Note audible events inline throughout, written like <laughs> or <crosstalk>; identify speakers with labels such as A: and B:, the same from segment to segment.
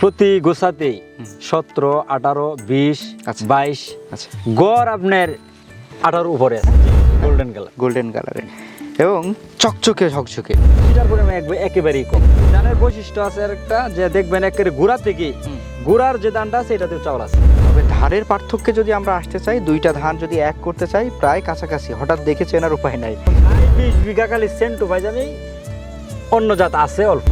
A: প্রতি গোছাতেই সতেরো আঠারো বিশ
B: আচ্ছা।
A: বাইশ।
B: আচ্ছা।
A: গড় আপনার আঠারো উপরে আছে। গোল্ডেন কালার
B: গোল্ডেন কালারের এবং চকচকে ঝকঝকে।
A: এটার পরিমাণ একবার একেবারেই কম। ধানের বৈশিষ্ট্য আছে একটা যে দেখবেন একেবারে গুড়া থেকে। গুড়ার যে ধানটা আছে এটাতে চাউল আছে।
B: তবে ধানের পার্থক্যে যদি আমরা আসতে চাই দুইটা ধান যদি এক করতে চাই প্রায় কাছাকাছি। হঠাৎ দেখে চেনার উপায় নাই।
A: বিশ বিঘা খালি সেন্টু পাইজামি অন্য জাত আছে অল্প।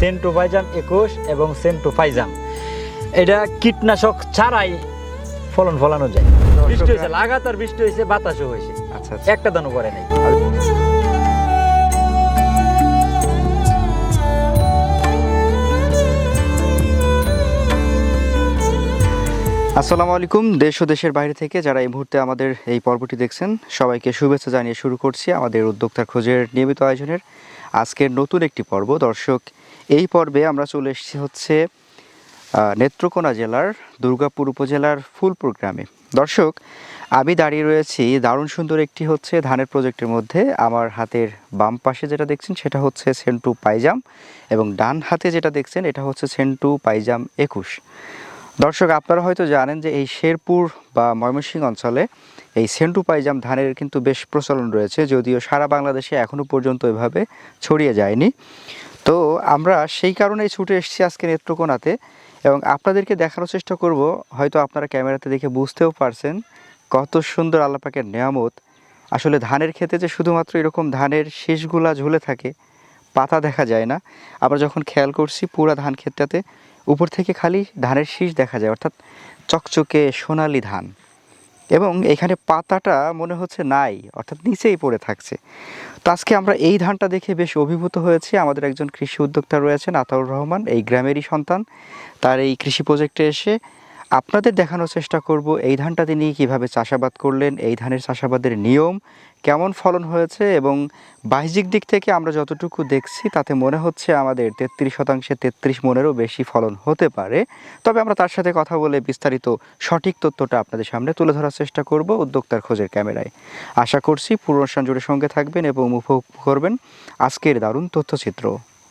A: সেন্টু পাইজাম একুশ এবং সেন্টু পাইজাম এটা কীটনাশক ছাড়াই ফলন ফলানো যায়। বৃষ্টি হয়েছে লাগাতার বৃষ্টি হয়েছে বাতাসও হয়েছে।
B: আচ্ছা আচ্ছা।
A: একটা দানও করে নাই।
B: আসসালামু আলাইকুম দেশ ও দেশের বাইরে থেকে যারা এই মুহূর্তে আমাদের এই পর্বটি দেখছেন সবাইকে শুভেচ্ছা জানিয়ে শুরু করছি আমাদের উদ্যোক্তার খোঁজের নিয়মিত আয়োজনের আজকের নতুন একটি পর্ব। দর্শক, এই পর্বে আমরা চলে এসেছি হচ্ছে নেত্রকোনা জেলার দুর্গাপুর উপজেলার ফুলপুর গ্রামে। দর্শক, আমি দাঁড়িয়ে রয়েছি দারুণ সুন্দর একটি হচ্ছে ধানের প্রজেক্টের মধ্যে। আমার হাতের বাম পাশে যেটা দেখছেন সেটা হচ্ছে সেন্টু পাইজাম এবং ডান হাতে যেটা দেখছেন এটা হচ্ছে সেন্টু পাইজাম একুশ। দর্শক, আপনারা হয়তো জানেন যে এই শেরপুর বা ময়মনসিংহ অঞ্চলে এই সেন্টু পাইজাম ধানের কিন্তু বেশ প্রচলন রয়েছে, যদিও সারা বাংলাদেশে এখনও পর্যন্ত এভাবে ছড়িয়ে যায়নি। তো আমরা সেই কারণেই ছুটে এসেছি আজকে নেত্রকোনাতে এবং আপনাদেরকে দেখানোর চেষ্টা করব, হয়তো আপনারা ক্যামেরাতে দেখে বুঝতেও পারছেন কত সুন্দর আল্লাপাকের নিয়ামত। আসলে ধানের ক্ষেতে যে শুধুমাত্র এরকম ধানের শীষগুলা ঝুলে থাকে, পাতা দেখা যায় না। আমরা যখন খেয়াল করছি পুরা ধান ক্ষেতটাতে উপর থেকে খালি ধানের শীষ দেখা যায়, অর্থাৎ চকচকে সোনালি ধান। এবং এখানে পাতাটা মনে হচ্ছে নাই, অর্থাৎ নিচেই পড়ে থাকছে। তো আজকে আমরা এই ধানটা দেখে বেশ অভিভূত হয়েছি। আমাদের একজন কৃষি উদ্যোক্তা রয়েছেন আতাউর রহমান, এই গ্রামেরই সন্তান। তার এই কৃষি প্রজেক্টে এসে আপনাদের দেখানোর চেষ্টা করব এই ধানটা তিনি কীভাবে চাষাবাদ করলেন, এই ধানের চাষাবাদের নিয়ম, কেমন ফলন হয়েছে এবং বাহ্যিক দিক থেকে আমরা যতটুকু দেখছি তাতে মনে হচ্ছে আমাদের তেত্রিশ শতাংশে তেত্রিশ মনেরও বেশি ফলন হতে পারে। তবে আমরা তার সাথে কথা বলে বিস্তারিত সঠিক তথ্যটা আপনাদের সামনে তুলে ধরার চেষ্টা করব উদ্যোক্তার খোঁজের ক্যামেরায়। আশা করছি পুরো অনুষ্ঠান জুড়ে সঙ্গে থাকবেন এবং উপভোগ করবেন আজকের দারুণ তথ্যচিত্র।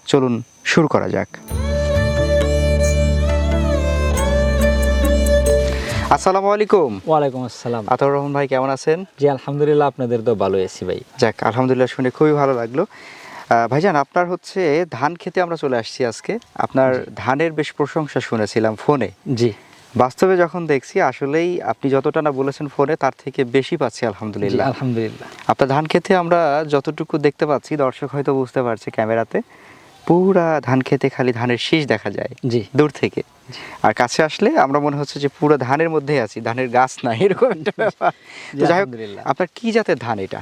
B: চলুন শুরু করা যাক। আসসালামু আলাইকুম।
A: ওয়ালাইকুম আসসালাম।
B: আতাউর রহমান ভাই কেমন আছেন?
A: জি আলহামদুলিল্লাহ আপনাদের তো ভালো আছি ভাই।
B: যাক আলহামদুলিল্লাহ শুনে খুবই ভালো লাগল। ভাইজান আপনার হচ্ছে ধান খেতে আমরা চলে আসছি আজকে। আপনার ধানের বেশ প্রশংসা শুনেছিলাম ফোনে।
A: জি।
B: বাস্তবে যখন দেখছি আসলেই আপনি যতটা না বলেছেন ফোনে তার থেকে বেশি পাচ্ছি আলহামদুলিল্লাহ।
A: আলহামদুলিল্লাহ।
B: আপনার ধান খেতে আমরা যতটুকু দেখতে পাচ্ছি দর্শক হয়তো বুঝতে পারছে ক্যামেরাতে পুরা ধান খেতে খালি ধানের শীষ দেখা যায়
A: জি।
B: দূর থেকে। আর কাছে আসলে আমরা মনে হচ্ছে যে পুরো ধানের মধ্যেই আছি ধানের গাছ না এরকম একটা ব্যাপার। যাই হোক আপনার কি জাতের ধান এটা?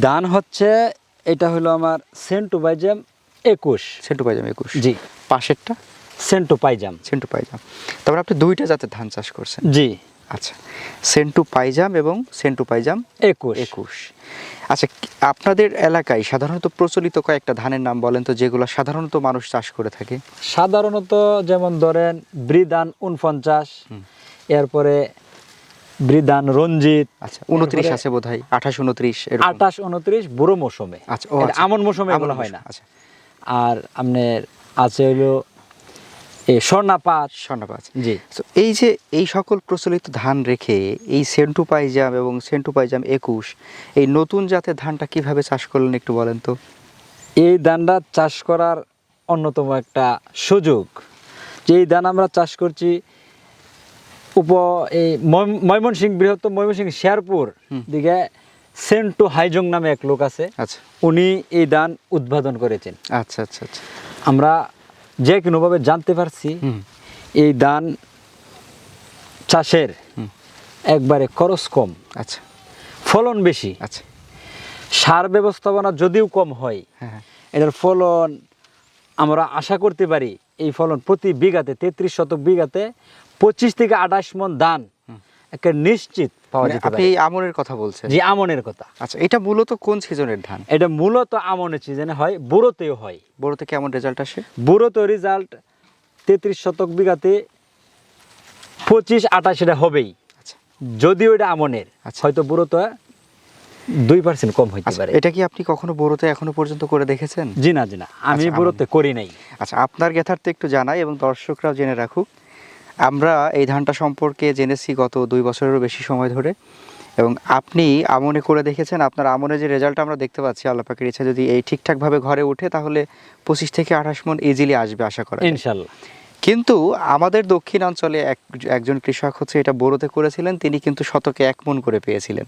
A: ধান হচ্ছে এটা হলো আমার সেন্টু পাইজাম একুশ।
B: সেন্টু পাইজাম একুশ।
A: জি।
B: পাশেরটা?
A: সেন্টু পাইজাম
B: সেন্টু পাইজাম তারপরে আপনি দুইটা জাতের ধান চাষ করছেন।
A: জি।
B: আচ্ছা সেন্টু পাইজাম এবং সেন্টু পাইজাম
A: একুশ।
B: একুশ। আচ্ছা আপনাদের এলাকায় সাধারণত প্রচলিত কয়েকটা ধানের নাম বলেন তো যেগুলো সাধারণত মানুষ চাষ করে থাকে?
A: সাধারণত যেমন ধরেন বৃদান উনপঞ্চাশ এরপরে বৃদান রঞ্জিত
B: আচ্ছা উনত্রিশ আছে বোধ হয় আঠাশ উনত্রিশ
A: আঠাশ উনত্রিশ বুড়ো মৌসুমে।
B: আচ্ছা আচ্ছা।
A: আমন মৌসুমে এগুলো হয় না।
B: আচ্ছা।
A: আর আপনার আছে হলো স্বর্ণাপাত।
B: স্বর্ণপাত
A: জি।
B: এই যে এই সকল প্রচলিত ধান রেখে এই সেন্টু পাইজাম এবং সেন্টু পাইজাম একুশ এই নতুন জাতের ধানটা কীভাবে চাষ করলেন একটু বলেন তো?
A: এই ধানটা চাষ করার অন্যতম একটা সুযোগ। যে এই ধান আমরা চাষ করছি উপ এই ময়- ময়মনসিংহ বৃহত্তম ময়মনসিংহ শেরপুর। দিকে সেন্টু হাইজং নামে এক লোক আছে।
B: আচ্ছা।
A: উনি এই ধান উদ্বোধন করেছেন।
B: আচ্ছা আচ্ছা আচ্ছা।
A: আমরা যে কোনোভাবে জানতে পারছি এই ধান চাষের একবারে খরচ কম।
B: আচ্ছা।
A: ফলন বেশি।
B: আচ্ছা।
A: সার ব্যবস্থাপনা যদিও কম হয়
B: হ্যাঁ হ্যাঁ।
A: এটার ফলন আমরা আশা করতে পারি এই ফলন প্রতি বিঘাতে তেত্রিশ শতক বিঘাতে পঁচিশ থেকে আঠাশ মন ধান একটা নিশ্চিত পাওয়া
B: মানে
A: যেতে
B: আপনি আমনের কথা বলছেন।
A: যে আমনের কথা।
B: আচ্ছা এটা মূলত কোন সিজনের ধান?
A: এটা মূলত আমনের সিজনে হয় বুড়োতেও হয়।
B: বড়তে কেমন রেজাল্ট আসে?
A: বুড়োতে রেজাল্ট তেত্রিশ শতক বিঘাতে পঁচিশ আঠাশ এটা হবেই।
B: আচ্ছা।
A: যদিও এটা আমনের
B: আচ্ছা।
A: হয়তো বুড়োতে দুই পার্সেন্ট কম হইতে
B: আচ্ছা
A: পারে।
B: এটা কি আপনি কখনো বোরোতে এখনও পর্যন্ত করে দেখেছেন?
A: জি না জি না আমি বুড়োতে করি নাই।
B: আচ্ছা আপনার জ্ঞাতার্থে একটু জানাই এবং দর্শকরাও জেনে রাখুক আমরা এই ধানটা সম্পর্কে জেনেছি গত দুই বছরেরও বেশি সময় ধরে। এবং আপনি আমনে করে দেখেছেন আপনার আমনে যে রেজাল্ট আমরা দেখতে পাচ্ছি আল্লাহ পাকের ইচ্ছা যদি এই ঠিকঠাকভাবে ঘরে ওঠে তাহলে পঁচিশ থেকে আঠাশ মন ইজিলি আসবে আশা করা
A: ইনশাল্লাহ
B: কিন্তু আমাদের দক্ষিণাঞ্চলে এক একজন কৃষক হচ্ছে এটা বোরোতে করেছিলেন তিনি কিন্তু শতকে এক মন করে পেয়েছিলেন।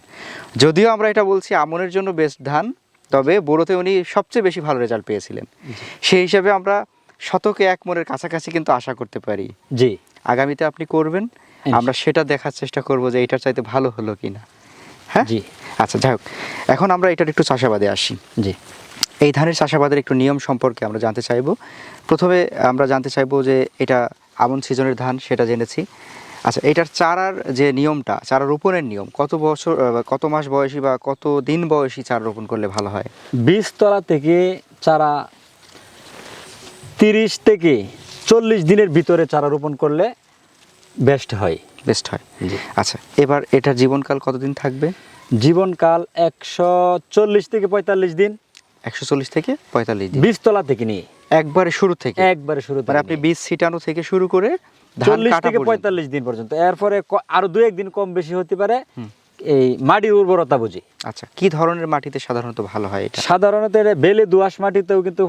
B: যদিও আমরা এটা বলছি আমনের জন্য বেস্ট ধান তবে বোরোতে উনি সবচেয়ে বেশি ভালো রেজাল্ট পেয়েছিলেন। সেই হিসাবে আমরা শতকে এক মনের কাছাকাছি কিন্তু আশা করতে পারি।
A: জি।
B: আগামীতে আপনি করবেন আমরা সেটা দেখার চেষ্টা করব যে এটার চাইতে ভালো হলো কিনা। হ্যাঁ?
A: জি।
B: আচ্ছা যাই হোক। এখন আমরা এটার একটু চাষাবাদে আসি।
A: জি।
B: এই ধানের চাষাবাদের একটু নিয়ম সম্পর্কে আমরা জানতে চাইব। প্রথমে আমরা জানতে চাইব যে এটা আমন সিজনের ধান সেটা জেনেছি। আচ্ছা এটার চারার যে নিয়মটা চারা রোপণের নিয়ম কত বছর কত মাস বয়সী বা কত দিন বয়সী চারা রোপণ করলে ভালো হয়?
A: বীজতলা থেকে চারা তিরিশ থেকে চল্লিশ দিনের ভিতরে চারা রোপণ করলে বেস্ট হয়।
B: বেস্ট হয়। আচ্ছা এবার এটার জীবনকাল কতদিন থাকবে?
A: জীবনকাল একশো চল্লিশ থেকে পঁয়তাল্লিশ দিন।
B: একশো চল্লিশ থেকে পঁয়তাল্লিশ দিন।
A: বীজতলা থেকে নিয়ে।
B: একবারে শুরু থেকে?
A: একবারে শুরু
B: মানে আপনি বীজ ছিটানো থেকে শুরু করে
A: চল্লিশ থেকে পঁয়তাল্লিশ দিন পর্যন্ত। এরপরে আরও দু একদিন কম বেশি হতে পারে। এই মাটির উর্বরতা বুঝি।
B: আচ্ছা কি ধরনের মাটিতে সাধারণত ভালো হয় এটা?
A: সাধারণত এটা বেলে দোআঁশ মাটিতেও কিন্তু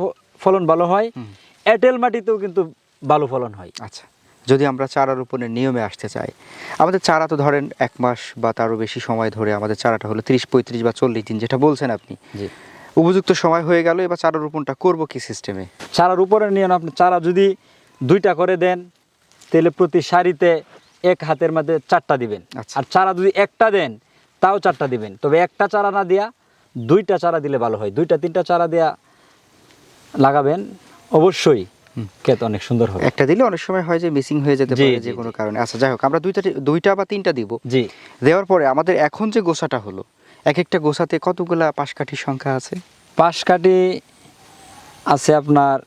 A: ফলন ভালো হয়। এঁটেল মাটিতেও কিন্তু ভালো ফলন হয়।
B: আচ্ছা যদি আমরা চারা রোপণের নিয়মে আসতে চাই আমাদের চারা তো ধরেন এক মাস বা তারও বেশি সময় ধরে আমাদের চারাটা হলো তিরিশ পঁয়ত্রিশ বা চল্লিশ দিন যেটা বলছেন আপনি।
A: জি।
B: উপযুক্ত সময় হয়ে গেল এবার চারা রোপণটা করব কি সিস্টেমে
A: চারা রোপণের নিয়ে আপনি চারা যদি দুইটা করে দেন তাহলে প্রতি সারিতে এক হাতের মধ্যে চারটা দিবেন।
B: আচ্ছা।
A: আর চারা যদি একটা দেন তাও চারটা দিবেন। তবে একটা চারা না দিয়া দুইটা চারা দিলে ভালো হয়। দুইটা তিনটা চারা দেয়া লাগাবেন অবশ্যই। ক্ষেত অনেক সুন্দর হবে।
B: একটা দিলে অনেক সময় হয় যে মিসিং হয়ে যেতে পারে যে কোনো কারণে। আচ্ছা যাই হোক আমরা দুইটা দুইটা বা তিনটা দিব।
A: জি।
B: দেওয়ার পরে আমাদের এখন যে গোছাটা হলো এক একটা গোছাতে কতগুলা পাশকাঠির সংখ্যা আছে?
A: পাশকাঠি আছে আপনার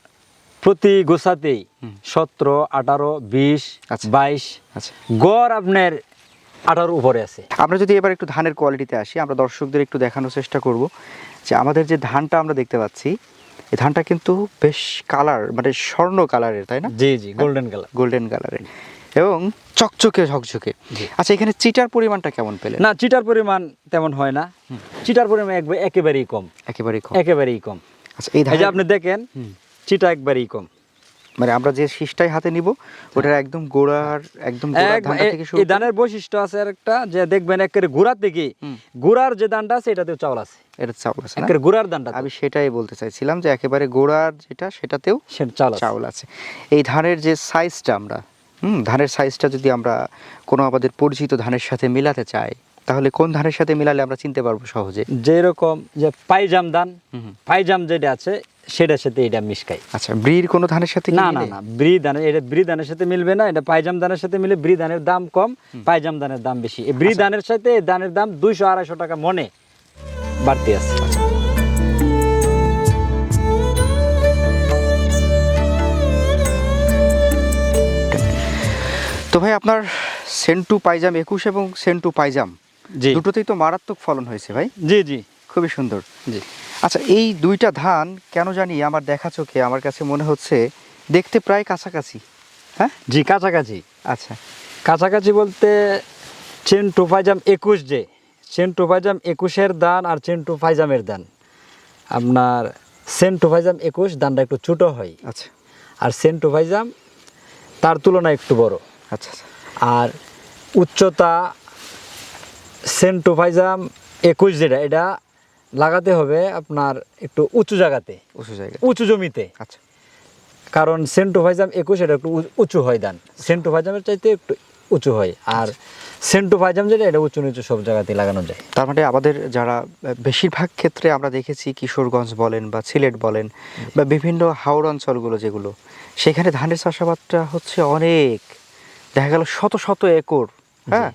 A: প্রতি গোছাতেই
B: হুম।
A: সতেরো আঠারো বিশ
B: আচ্ছা।
A: বাইশ।
B: আচ্ছা।
A: গড় আপনার আঠারো উপরে আছে।
B: আমরা যদি এবার একটু ধানের কোয়ালিটিতে আসি আমরা দর্শকদের একটু দেখানোর চেষ্টা করব যে আমাদের যে ধানটা আমরা দেখতে পাচ্ছি এই ধানটা কিন্তু বেশ কালার মানে স্বর্ণ কালারের তাই না?
A: জি জি গোল্ডেন কালার
B: গোল্ডেন কালারের এবং চকচকে ঝকঝকে। আচ্ছা এখানে চিটার পরিমাণটা কেমন পেলেন?
A: না চিটার পরিমাণ তেমন হয় না। চিটার পরিমাণ একবারে একেবারেই কম।
B: একেবারেই কম।
A: একেবারেই কম।
B: আচ্ছা এই ধান
A: আপনি দেখেন চিটা একবারেই কম।
B: মানে আমরা যে শীষটাই হাতে নিব ওটার একদম গোড়ার একদম গোড়ার
A: এক-
B: ধানটা
A: এ-
B: থেকে শুরু
A: এই ধানের বৈশিষ্ট্য আছে একটা যে দেখবেন একেবারে গুড়ার
B: হুম।
A: গুড়ার যে ধানটা আছে এটাতেও চাউল আছে।
B: এটা চাউল আছে না?
A: একেবারে গুড়ার ধানটা
B: আমি সেটাই বলতে চাইছিলাম যে একেবারে গোড়ার যেটা সেটাতেও
A: চাউল আছে।
B: চাউল আছে। এই ধানের যে সাইজটা আমরা হুম ধানের সাইজটা যদি আমরা কোনো আমাদের পরিচিত ধানের সাথে মিলাতে চাই তাহলে কোন ধানের সাথে মিলালে আমরা চিনতে পারব সহজে?
A: যেরকম যে পাইজাম ধান। পাইজাম যেটা আছে সেটার সাথে এটা মিশকাই
B: আচ্ছা ব্রির কোনো ধানের সাথে
A: না না না ব্রি ধানের এটা ব্রি ধানের সাথে মিলবে না এটা পাইজাম ধানের সাথে মিলে ব্রি ধানের দাম কম পাইজাম ধানের দাম বেশি। এই ব্রি ধানের সাথে ধানের দাম দুইশো আড়াইশো টাকা মনে বাড়তি আছে।
B: তো ভাই আপনার সেন্টু পাইজাম একুশ এবং সেন্টু পাইজাম দুটোতেই তো মারাত্মক ফলন হয়েছে ভাই।
A: জি জি।
B: খুবই সুন্দর।
A: জি।
B: আচ্ছা এই দুইটা ধান কেন জানি আমার দেখা চোখে আমার কাছে মনে হচ্ছে দেখতে প্রায় কাছাকাছি। হ্যাঁ?
A: জি কাছাকাছি।
B: আচ্ছা।
A: কাছাকাছি বলতে চেন টোফাইজাম একুশ যে চেন টোফাইজাম একুশের দান আর চেন টোফাইজামের দান আপনার সেন টোফাইজাম একুশ দানটা একটু ছোটো হয়।
B: আচ্ছা।
A: আর সেন টোফাইজাম তার তুলনায় একটু বড়।
B: আচ্ছা আচ্ছা।
A: আর উচ্চতা সেন টোফাইজাম একুশ যেটা এটা লাগাতে হবে আপনার একটু উঁচু জায়গাতে।
B: উঁচু জায়গা
A: উঁচু জমিতে।
B: আচ্ছা।
A: কারণ সেন্টোফাইজাম একুশ এটা একটু উঁচু হয় দান। সেন্টোফাইজামের চাইতে একটু উঁচু হয়। আর সেন্টোফাইজাম যেটা এটা উঁচু নিচু সব জায়গাতে লাগানো যায়।
B: তার মানে আমাদের যারা বেশিরভাগ ক্ষেত্রে আমরা দেখেছি কিশোরগঞ্জ বলেন বা সিলেট বলেন বা বিভিন্ন হাওড় অঞ্চলগুলো যেগুলো সেখানে ধানের চাষাবাদটা হচ্ছে অনেক। দেখা গেল শত শত একর হ্যাঁ?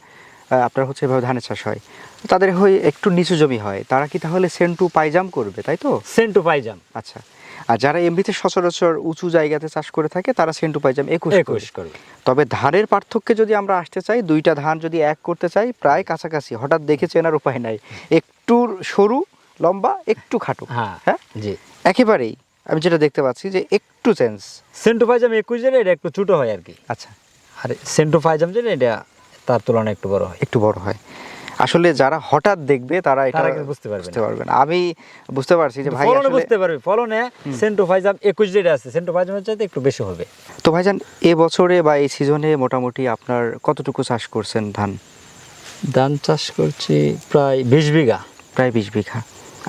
B: আপনার হচ্ছে এভাবে ধানের চাষ হয়। তাদের হয়ে একটু নিচু জমি হয়। তারা কি তাহলে সেন্টু পাইজাম করবে তাই তো?
A: সেন্টু পাইজাম
B: আচ্ছা। আর যারা এমনিতে সচরাচর উঁচু জায়গাতে চাষ করে থাকে তারা সেন্টু পাইজাম একুশ
A: একুশ করবে।
B: তবে ধানের পার্থক্যে যদি আমরা আসতে চাই দুইটা ধান যদি এক করতে চাই প্রায় কাছাকাছি। হঠাৎ দেখে চেনার উপায় নাই। একটু সরু লম্বা একটু খাটো।
A: হ্যাঁ
B: হ্যাঁ?
A: জি।
B: একেবারেই। আমি যেটা দেখতে পাচ্ছি যে একটু চেঞ্জ।
A: সেন্টু পাইজাম একুশ যেটা এটা একটু ছোট হয় আর কি।
B: আচ্ছা।
A: আর সেন্টু পাইজাম যেটা এটা তার তুলনায় একটু বড় হয়।
B: একটু বড় হয়। আসলে যারা হঠাৎ দেখবে তারা এটা
A: বুঝতে পারবে
B: বুঝতে পারবে না। আমি বুঝতে পারছি যে ভাই
A: ফলনে বুঝতে পারবে। ফলনে সেন্টু ফাইজাম একুশ যেটা আছে সেন্টু ফাইজামের চাইতে একটু বেশি হবে।
B: তো ভাইজান এ বছরে বা এই সিজনে মোটামুটি আপনার কতটুকু চাষ করছেন ধান?
A: ধান চাষ করছি প্রায় বিশ বিঘা।
B: প্রায় বিশ বিঘা।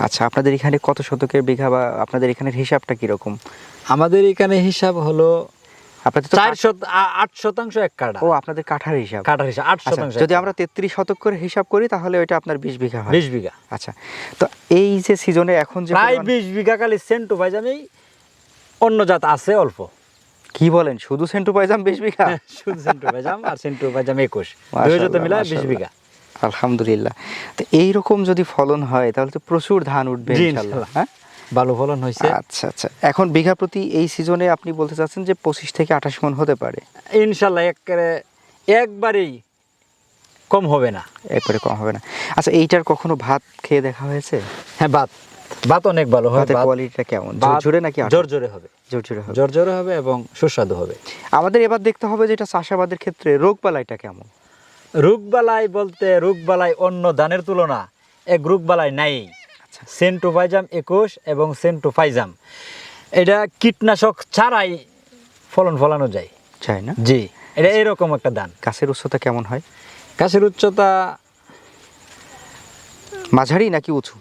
B: আচ্ছা আপনাদের এখানে কত শতকের বিঘা বা আপনাদের এখানের হিসাবটা কীরকম?
A: আমাদের এখানে হিসাব হলো
B: আপনাদের তো
A: চার
B: কাঠ-
A: শত আ- আট শতাংশ এক কাটা
B: ও আপনাদের কাঠার হিসাব।
A: কাটার হিসাব আট
B: আচ্ছা,
A: শতাংশ
B: যদি আমরা তেত্রিশ শতক করে হিসাব করি তাহলে ওইটা আপনার বিশ বিঘা হয়।
A: বিশ বিঘা।
B: আচ্ছা তো এই যে সিজনে এখন যে
A: প্রায় বিশ বিঘা খালি সেন্টু পাইজামেই অন্য জাত আছে অল্প।
B: কি বলেন শুধু সেন্টু পাইজাম বিশ বিঘা? <laughs>
A: শুধু সেন্টু পাইজাম আর সেন্টু পাইজাম একুশ। দুই মিলায় বিশ বিঘা।
B: আলহামদুলিল্লাহ। তো এইরকম যদি ফলন হয় তাহলে তো প্রচুর ধান উঠবে ইনশাল্লাহ। হ্যাঁ?
A: ভালো ফলন হয়েছে।
B: আচ্ছা আচ্ছা। এখন বিঘা প্রতি এই সিজনে আপনি বলতে চাচ্ছেন যে পঁচিশ থেকে আঠাশ মন হতে পারে?
A: ইনশাল্লাহ একবারে একবারেই কম হবে না।
B: একবারে কম হবে না। আচ্ছা এইটার কখনো ভাত খেয়ে দেখা হয়েছে?
A: হ্যাঁ ভাত। ভাত অনেক ভালো হয়।
B: ভাতের কোয়ালিটিটা কেমন? জোরে নাকি
A: জোরে হবে।
B: জোর জোরে হবে।
A: জোর জোরে হবে এবং সুস্বাদু হবে।
B: আমাদের এবার দেখতে হবে যে এটা চাষাবাদের ক্ষেত্রে রোগ বালাইটা কেমন।
A: রোগবালাই বলতে রোগবালাই অন্য ধানের তুলনা। এক রোগবালাই নাই।
B: আচ্ছা
A: সেন্টু ফাইজাম একুশ এবং সেন্টোফাইজাম এটা কীটনাশক ছাড়াই ফলন ফলানো যায়।
B: চাই না?
A: জি এটা এরকম একটা ধান
B: গাছের উচ্চতা কেমন হয়?
A: গাছের উচ্চতা
B: মাঝারি নাকি উঁচু?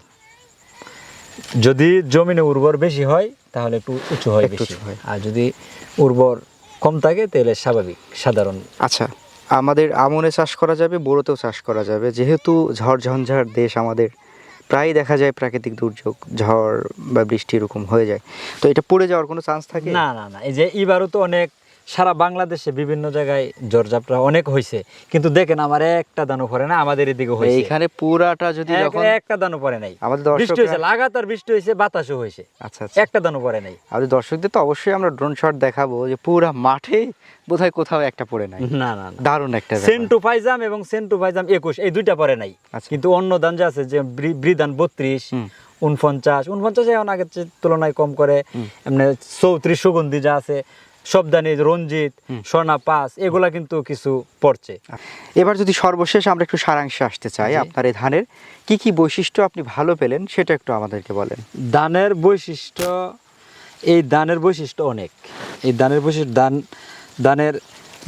A: যদি জমিনে উর্বর বেশি হয় তাহলে একটু উঁচু হয় বেশি।
B: উঁচু হয়।
A: আর যদি উর্বর কম থাকে তাহলে স্বাভাবিক সাধারণ।
B: আচ্ছা আমাদের আমনে চাষ করা যাবে বোরোতেও চাষ করা যাবে। যেহেতু ঝড় ঝঞ্ঝার দেশ আমাদের প্রায় দেখা যায় প্রাকৃতিক দুর্যোগ, ঝড় বা বৃষ্টি এরকম হয়ে যায়। তো এটা পড়ে যাওয়ার কোনো চান্স থাকে?
A: না না না। এই যে এবারও তো অনেক সারা বাংলাদেশে বিভিন্ন জায়গায় ঝড়ঝাপটা অনেক হয়েছে কিন্তু দেখেন আমার একটা দানও পড়ে না আমাদের এদিকে হয়েছে
B: এইখানে পুরাটা যদি যখন
A: একটা দানও পড়ে নাই।
B: আমাদের
A: বৃষ্টি হয়েছে লাগাতার বৃষ্টি হয়েছে বাতাসও হয়েছে
B: আচ্ছা আচ্ছা।
A: একটা দানও পড়ে নাই।
B: আমাদের দর্শকদের তো অবশ্যই আমরা ড্রোন শট দেখাবো যে পুরা মাঠে বোধহয় কোথাও একটা পড়ে নাই।
A: না না
B: দারুণ একটা।
A: সেন্টু ফাইজাম এবং সেন্টু ফাইজাম একুশ এই দুইটা পরে নাই।
B: আচ্ছা।
A: কিন্তু অন্য দান যে আছে যে ব্রিধান বত্রিশ উনপঞ্চাশ উনপঞ্চাশ এখন আগের তুলনায় কম করে এমনি চৌত্রিশ সুগন্ধি যা আছে সব ধানে রঞ্জিত স্বর্ণা পাস এগুলা কিন্তু কিছু পড়ছে।
B: এবার যদি সর্বশেষ আমরা একটু সারাংশে আসতে চাই আপনার এই ধানের কি কি বৈশিষ্ট্য আপনি ভালো পেলেন সেটা একটু আমাদেরকে বলেন।
A: ধানের বৈশিষ্ট্য এই ধানের বৈশিষ্ট্য অনেক। এই ধানের বৈশিষ্ট্য ধান ধানের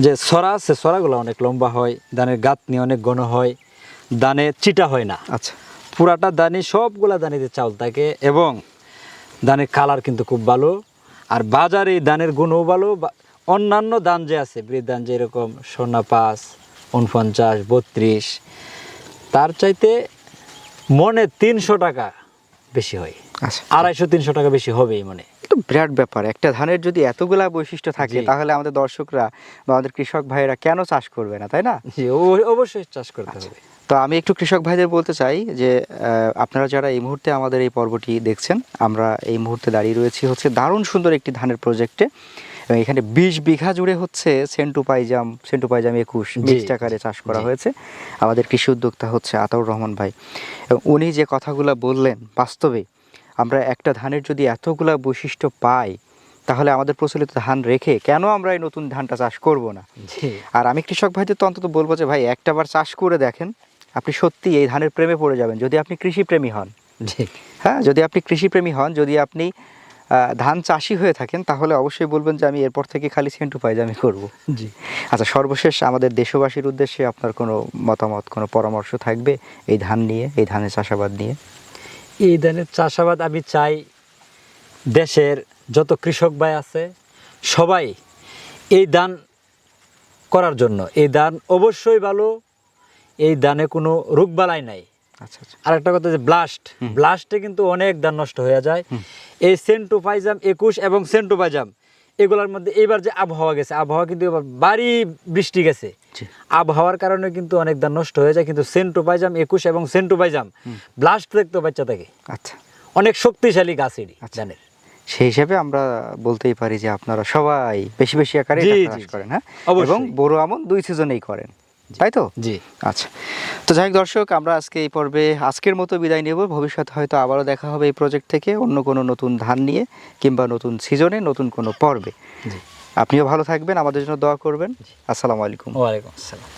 A: যে সরা আছে সরাগুলো অনেক লম্বা হয় ধানের গাঁথনি অনেক ঘন হয় ধানে চিটা হয় না।
B: আচ্ছা।
A: পুরাটা দানি সবগুলা দানিতে চাউল থাকে এবং দানের কালার কিন্তু খুব ভালো। আর বাজারে এই ধানের গুণও ভালো অন্যান্য ধান যে আছে বৃদ্ধ ধান যেরকম সোনা পাঁচ উনপঞ্চাশ বত্রিশ তার চাইতে মনে তিনশো টাকা বেশি হয়।
B: আচ্ছা।
A: আড়াইশো তিনশো টাকা বেশি হবেই মনে।
B: তো বিরাট ব্যাপার। একটা ধানের যদি এতগুলা বৈশিষ্ট্য থাকে তাহলে আমাদের দর্শকরা বা আমাদের কৃষক ভাইয়েরা কেন চাষ করবে না তাই না?
A: অবশ্যই চাষ করতে হবে।
B: তো আমি একটু কৃষক ভাইদের বলতে চাই যে আপনারা যারা এই মুহূর্তে আমাদের এই পর্বটি দেখছেন আমরা এই মুহূর্তে দাঁড়িয়ে রয়েছি হচ্ছে দারুণ সুন্দর একটি ধানের প্রজেক্টে এবং এখানে বিশ বিঘা জুড়ে হচ্ছে সেন্টু পাইজাম সেন্টু পাইজাম একুশ বিশ আকারে চাষ করা হয়েছে। আমাদের কৃষি উদ্যোক্তা হচ্ছে আতাউর রহমান ভাই। এবং উনি যে কথাগুলো বললেন বাস্তবে আমরা একটা ধানের যদি এতগুলা বৈশিষ্ট্য পাই তাহলে আমাদের প্রচলিত ধান রেখে কেন আমরা এই নতুন ধানটা চাষ করব না? আর আমি কৃষক ভাইদের তো অন্তত বলব যে ভাই একটাবার চাষ করে দেখেন আপনি সত্যি এই ধানের প্রেমে পড়ে যাবেন যদি আপনি কৃষিপ্রেমী হন।
A: জি।
B: হ্যাঁ যদি আপনি কৃষিপ্রেমী হন যদি আপনি ধান চাষি হয়ে থাকেন তাহলে অবশ্যই বলবেন যে আমি এরপর থেকে খালি সেন্টু পাইজামি করব।
A: জি।
B: আচ্ছা সর্বশেষ আমাদের দেশবাসীর উদ্দেশ্যে আপনার কোনো মতামত কোনো পরামর্শ থাকবে এই ধান নিয়ে এই ধানের চাষাবাদ নিয়ে?
A: এই ধানের চাষাবাদ আমি চাই দেশের যত কৃষক ভাই আছে সবাই এই ধান করার জন্য। এই ধান অবশ্যই ভালো এই ধানে কোনো রোগবালাই নাই।
B: আচ্ছা আচ্ছা।
A: আর একটা কথা যে ব্লাস্ট ব্লাস্টে কিন্তু অনেক ধান নষ্ট হয়ে যায়। এই সেন্টু পাইজাম একুশ এবং সেন্টু পাইজাম এগুলোর মধ্যে এবার যে আবহাওয়া গেছে আবহাওয়া কিন্তু এবার বাড়ি বৃষ্টি গেছে। আবহাওয়ার কারণে কিন্তু অনেক ধান নষ্ট হয়ে যায় কিন্তু সেন্টু পাইজাম একুশ এবং সেন্টু পাইজাম ব্লাস্ট দেখতে বাচ্চা থাকে।
B: আচ্ছা।
A: অনেক শক্তিশালী গাছ এটি
B: আচ্ছা।
A: ধানের
B: সেই হিসাবে আমরা বলতেই পারি যে আপনারা সবাই বেশি বেশি আকারে চাষ করেন হ্যাঁ? এবং বড় আমন দুই সিজনেই করেন। তাই তো?
A: জি।
B: আচ্ছা। তো যাই হোক দর্শক আমরা আজকে এই পর্বে আজকের মতো বিদায় নেব। ভবিষ্যতে হয়তো আবারও দেখা হবে এই প্রজেক্ট থেকে অন্য কোনো নতুন ধান নিয়ে কিংবা নতুন সিজনে নতুন কোনো পর্বে।
A: জি।
B: আপনিও ভালো থাকবেন আমাদের জন্য দোয়া করবেন। আসসালামু আলাইকুম।
A: ওয়ালাইকুম আসসালাম।